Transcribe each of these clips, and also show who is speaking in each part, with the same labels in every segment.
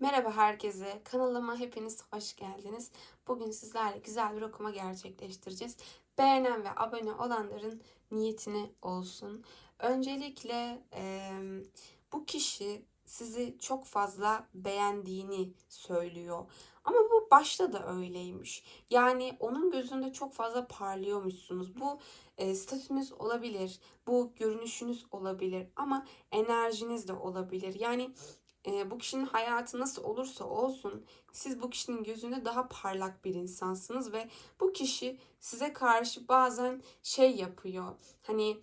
Speaker 1: Merhaba herkese. Kanalıma hepiniz hoş geldiniz. Bugün sizlerle güzel bir okuma gerçekleştireceğiz. Beğenen ve abone olanların niyetine olsun. Öncelikle eee, bu kişi sizi çok fazla beğendiğini söylüyor. Ama bu başta da öyleymiş. Yani onun gözünde çok fazla parlıyormuşsunuz. Bu e, statünüz olabilir, bu görünüşünüz olabilir ama enerjiniz de olabilir. Yani e, bu kişinin hayatı nasıl olursa olsun siz bu kişinin gözünde daha parlak bir insansınız ve bu kişi size karşı bazen şey yapıyor. Hani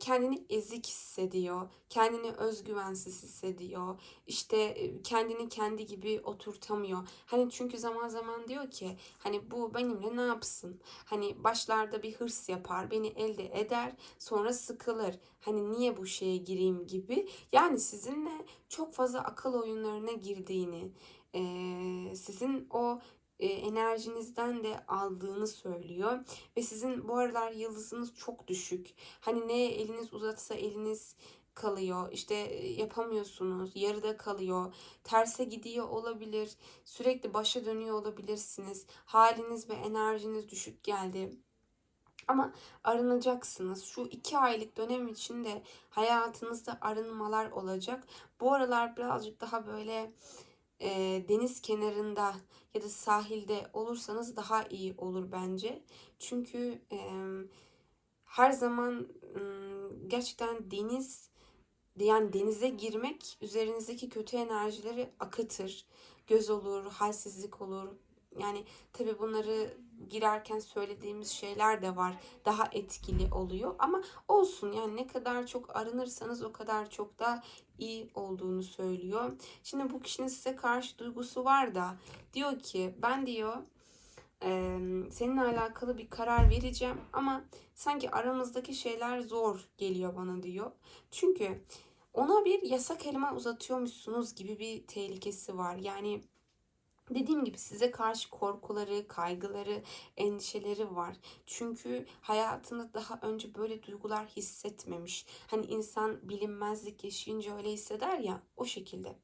Speaker 1: kendini ezik hissediyor, kendini özgüvensiz hissediyor, işte kendini kendi gibi oturtamıyor. Hani çünkü zaman zaman diyor ki hani bu benimle ne yapsın? Hani başlarda bir hırs yapar, beni elde eder, sonra sıkılır. Hani niye bu şeye gireyim gibi. Yani sizinle çok fazla akıl oyunlarına girdiğini, sizin o enerjinizden de aldığını söylüyor. Ve sizin bu aralar yıldızınız çok düşük. Hani neye eliniz uzatsa eliniz kalıyor. İşte e, yapamıyorsunuz. Yarıda kalıyor. Terse gidiyor olabilir. Sürekli başa dönüyor olabilirsiniz. Haliniz ve enerjiniz düşük geldi. Ama arınacaksınız. Şu iki aylık dönem içinde hayatınızda arınmalar olacak. Bu aralar birazcık daha böyle e, deniz kenarında ya da sahilde olursanız daha iyi olur bence. Çünkü e, her zaman e, gerçekten deniz yani denize girmek üzerinizdeki kötü enerjileri akıtır. Göz olur, halsizlik olur. Yani tabii bunları girerken söylediğimiz şeyler de var. Daha etkili oluyor ama olsun yani ne kadar çok arınırsanız o kadar çok da iyi olduğunu söylüyor. Şimdi bu kişinin size karşı duygusu var da diyor ki ben diyor e, seninle alakalı bir karar vereceğim ama sanki aramızdaki şeyler zor geliyor bana diyor. Çünkü ona bir yasak elma uzatıyormuşsunuz gibi bir tehlikesi var. Yani Dediğim gibi size karşı korkuları, kaygıları, endişeleri var. Çünkü hayatında daha önce böyle duygular hissetmemiş. Hani insan bilinmezlik yaşayınca öyle hisseder ya o şekilde.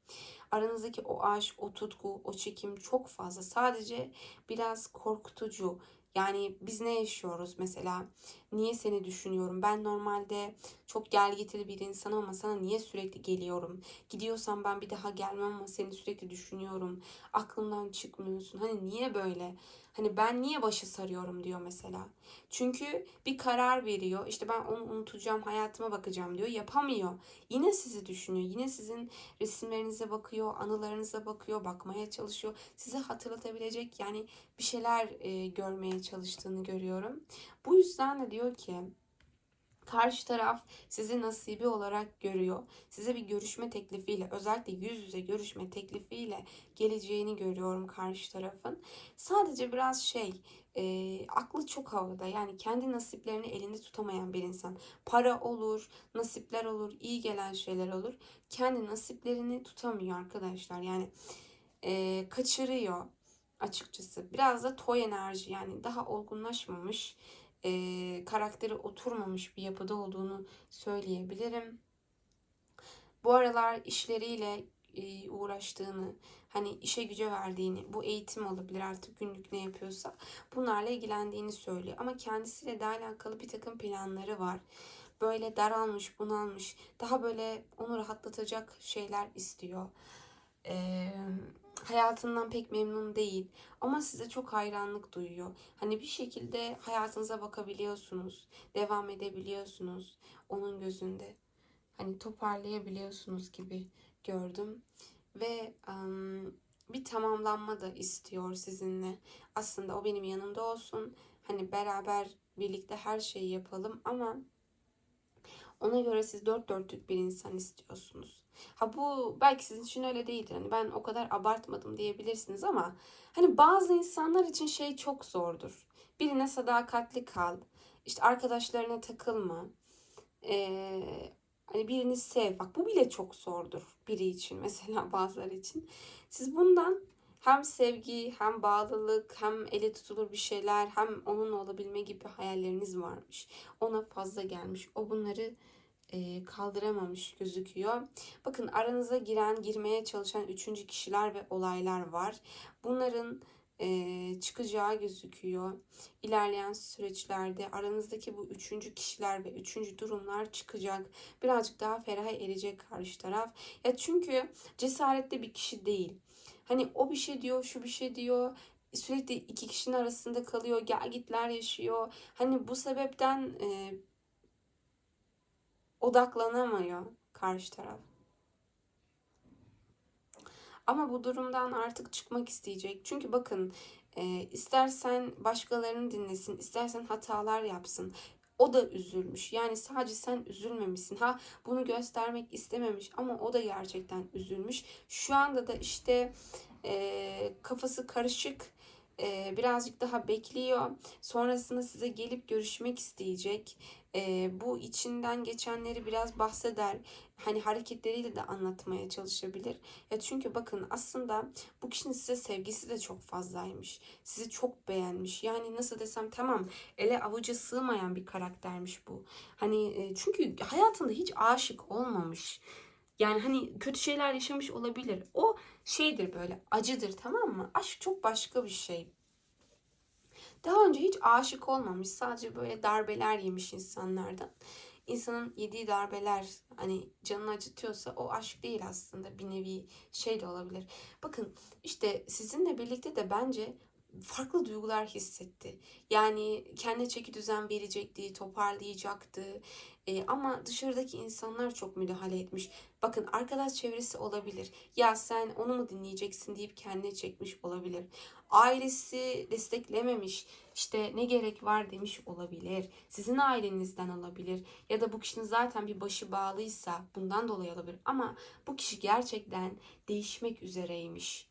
Speaker 1: Aranızdaki o aşk, o tutku, o çekim çok fazla. Sadece biraz korkutucu. Yani biz ne yaşıyoruz mesela? Niye seni düşünüyorum? Ben normalde çok gel getiri bir insanım ama sana niye sürekli geliyorum? Gidiyorsam ben bir daha gelmem ama seni sürekli düşünüyorum. Aklımdan çıkmıyorsun. Hani niye böyle? Hani ben niye başı sarıyorum diyor mesela. Çünkü bir karar veriyor. İşte ben onu unutacağım, hayatıma bakacağım diyor. Yapamıyor. Yine sizi düşünüyor. Yine sizin resimlerinize bakıyor, anılarınıza bakıyor, bakmaya çalışıyor. Size hatırlatabilecek yani bir şeyler e, görmeye çalıştığını görüyorum. Bu yüzden de diyor ki Karşı taraf sizi nasibi olarak görüyor. Size bir görüşme teklifiyle, özellikle yüz yüze görüşme teklifiyle geleceğini görüyorum karşı tarafın. Sadece biraz şey, e, aklı çok havada. Yani kendi nasiplerini elinde tutamayan bir insan. Para olur, nasipler olur, iyi gelen şeyler olur. Kendi nasiplerini tutamıyor arkadaşlar. Yani e, kaçırıyor açıkçası. Biraz da toy enerji yani daha olgunlaşmamış e, karakteri oturmamış bir yapıda olduğunu söyleyebilirim. Bu aralar işleriyle e, uğraştığını, hani işe güce verdiğini, bu eğitim olabilir artık günlük ne yapıyorsa bunlarla ilgilendiğini söylüyor. Ama kendisiyle de alakalı bir takım planları var. Böyle daralmış, bunalmış, daha böyle onu rahatlatacak şeyler istiyor. Eee hayatından pek memnun değil ama size çok hayranlık duyuyor. Hani bir şekilde hayatınıza bakabiliyorsunuz, devam edebiliyorsunuz onun gözünde. Hani toparlayabiliyorsunuz gibi gördüm ve um, bir tamamlanma da istiyor sizinle. Aslında o benim yanımda olsun. Hani beraber birlikte her şeyi yapalım ama ona göre siz dört dörtlük bir insan istiyorsunuz. Ha bu belki sizin için öyle değildir. Hani ben o kadar abartmadım diyebilirsiniz ama hani bazı insanlar için şey çok zordur. Birine sadakatli kal. İşte arkadaşlarına takılma. Ee, hani birini sev. Bak bu bile çok zordur biri için mesela bazıları için. Siz bundan hem sevgi hem bağlılık hem ele tutulur bir şeyler hem onunla olabilme gibi hayalleriniz varmış. Ona fazla gelmiş. O bunları kaldıramamış gözüküyor. Bakın aranıza giren, girmeye çalışan üçüncü kişiler ve olaylar var. Bunların e, çıkacağı gözüküyor. İlerleyen süreçlerde aranızdaki bu üçüncü kişiler ve üçüncü durumlar çıkacak. Birazcık daha feraha erecek karşı taraf. Ya çünkü cesaretli bir kişi değil. Hani o bir şey diyor, şu bir şey diyor. Sürekli iki kişinin arasında kalıyor, gel gitler yaşıyor. Hani bu sebepten e, odaklanamıyor karşı taraf. Ama bu durumdan artık çıkmak isteyecek. Çünkü bakın e, istersen başkalarını dinlesin, istersen hatalar yapsın. O da üzülmüş. Yani sadece sen üzülmemişsin. Ha bunu göstermek istememiş ama o da gerçekten üzülmüş. Şu anda da işte e, kafası karışık e, birazcık daha bekliyor. Sonrasında size gelip görüşmek isteyecek. E, bu içinden geçenleri biraz bahseder. Hani hareketleriyle de anlatmaya çalışabilir. Ya çünkü bakın aslında bu kişinin size sevgisi de çok fazlaymış. Sizi çok beğenmiş. Yani nasıl desem tamam ele avuca sığmayan bir karaktermiş bu. Hani e, çünkü hayatında hiç aşık olmamış. Yani hani kötü şeyler yaşamış olabilir. O şeydir böyle acıdır tamam mı? Aşk çok başka bir şey. Daha önce hiç aşık olmamış. Sadece böyle darbeler yemiş insanlardan. İnsanın yediği darbeler hani canını acıtıyorsa o aşk değil aslında. Bir nevi şey de olabilir. Bakın işte sizinle birlikte de bence farklı duygular hissetti. Yani kendi çeki düzen verecekti, toparlayacaktı. E, ama dışarıdaki insanlar çok müdahale etmiş. Bakın arkadaş çevresi olabilir. Ya sen onu mu dinleyeceksin deyip kendine çekmiş olabilir. Ailesi desteklememiş. İşte ne gerek var demiş olabilir. Sizin ailenizden olabilir. Ya da bu kişinin zaten bir başı bağlıysa bundan dolayı olabilir. Ama bu kişi gerçekten değişmek üzereymiş.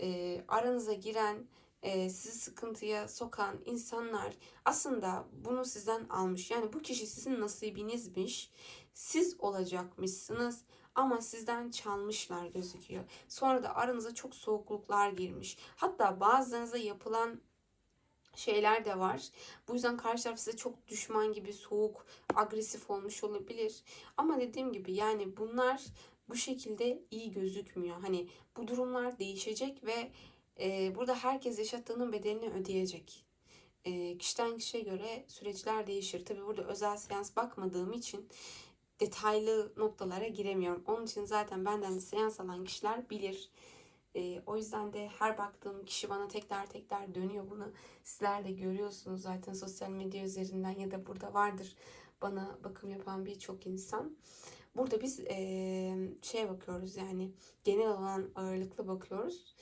Speaker 1: E, aranıza giren e, sizi sıkıntıya sokan insanlar aslında bunu sizden almış. Yani bu kişi sizin nasibinizmiş. Siz olacakmışsınız ama sizden çalmışlar gözüküyor. Sonra da aranıza çok soğukluklar girmiş. Hatta bazılarınıza yapılan şeyler de var. Bu yüzden karşı taraf size çok düşman gibi soğuk, agresif olmuş olabilir. Ama dediğim gibi yani bunlar bu şekilde iyi gözükmüyor. Hani bu durumlar değişecek ve e, burada herkes yaşattığının bedelini ödeyecek. E, kişiden kişiye göre süreçler değişir. Tabi burada özel seans bakmadığım için detaylı noktalara giremiyorum. Onun için zaten benden seans alan kişiler bilir. E, o yüzden de her baktığım kişi bana tekrar tekrar dönüyor. Bunu sizler de görüyorsunuz zaten sosyal medya üzerinden ya da burada vardır bana bakım yapan birçok insan. Burada biz e, şeye bakıyoruz yani genel olan ağırlıklı bakıyoruz.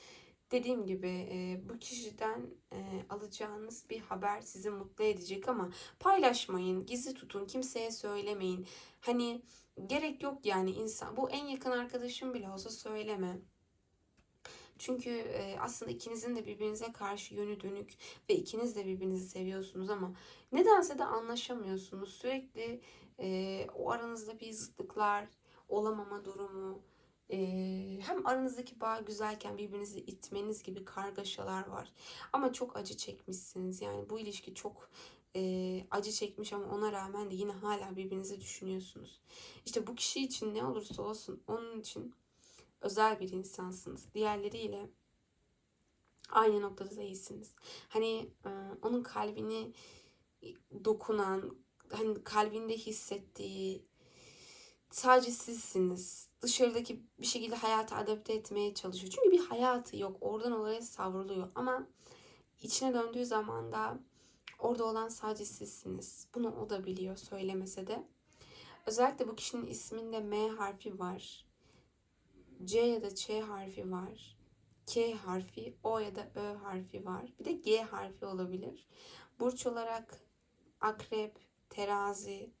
Speaker 1: Dediğim gibi e, bu kişiden e, alacağınız bir haber sizi mutlu edecek ama paylaşmayın, gizli tutun, kimseye söylemeyin. Hani gerek yok yani insan. Bu en yakın arkadaşım bile olsa söyleme. Çünkü e, aslında ikinizin de birbirinize karşı yönü dönük ve ikiniz de birbirinizi seviyorsunuz ama nedense de anlaşamıyorsunuz. Sürekli e, o aranızda bir zıtlıklar, olamama durumu, hem aranızdaki bağ güzelken birbirinizi itmeniz gibi kargaşalar var. Ama çok acı çekmişsiniz. Yani bu ilişki çok e, acı çekmiş ama ona rağmen de yine hala birbirinizi düşünüyorsunuz. İşte bu kişi için ne olursa olsun onun için özel bir insansınız. Diğerleriyle aynı noktada değilsiniz. Hani e, onun kalbini dokunan, hani kalbinde hissettiği sadece sizsiniz. Dışarıdaki bir şekilde hayata adapte etmeye çalışıyor. Çünkü bir hayatı yok. Oradan oraya savruluyor. Ama içine döndüğü zaman da orada olan sadece sizsiniz. Bunu o da biliyor söylemese de. Özellikle bu kişinin isminde M harfi var. C ya da Ç harfi var. K harfi, O ya da Ö harfi var. Bir de G harfi olabilir. Burç olarak akrep, terazi,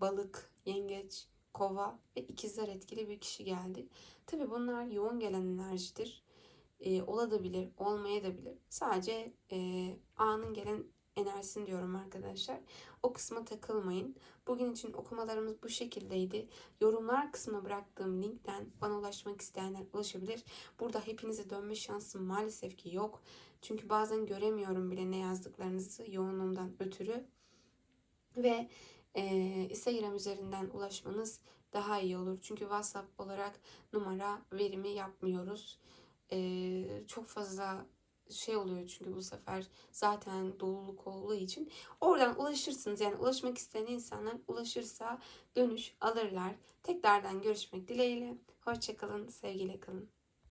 Speaker 1: balık, yengeç, kova ve ikizler etkili bir kişi geldi. Tabi bunlar yoğun gelen enerjidir. E, olabilir, olmayabilir. Sadece e, anın gelen enerjisini diyorum arkadaşlar. O kısma takılmayın. Bugün için okumalarımız bu şekildeydi. Yorumlar kısmına bıraktığım linkten bana ulaşmak isteyenler ulaşabilir. Burada hepinize dönme şansım maalesef ki yok. Çünkü bazen göremiyorum bile ne yazdıklarınızı yoğunluğumdan ötürü. Ve e, Instagram üzerinden ulaşmanız daha iyi olur. Çünkü WhatsApp olarak numara verimi yapmıyoruz. E, çok fazla şey oluyor çünkü bu sefer zaten doluluk olduğu için oradan ulaşırsınız. Yani ulaşmak isteyen insanlar ulaşırsa dönüş alırlar. Tekrardan görüşmek dileğiyle. Hoşçakalın, sevgiyle kalın.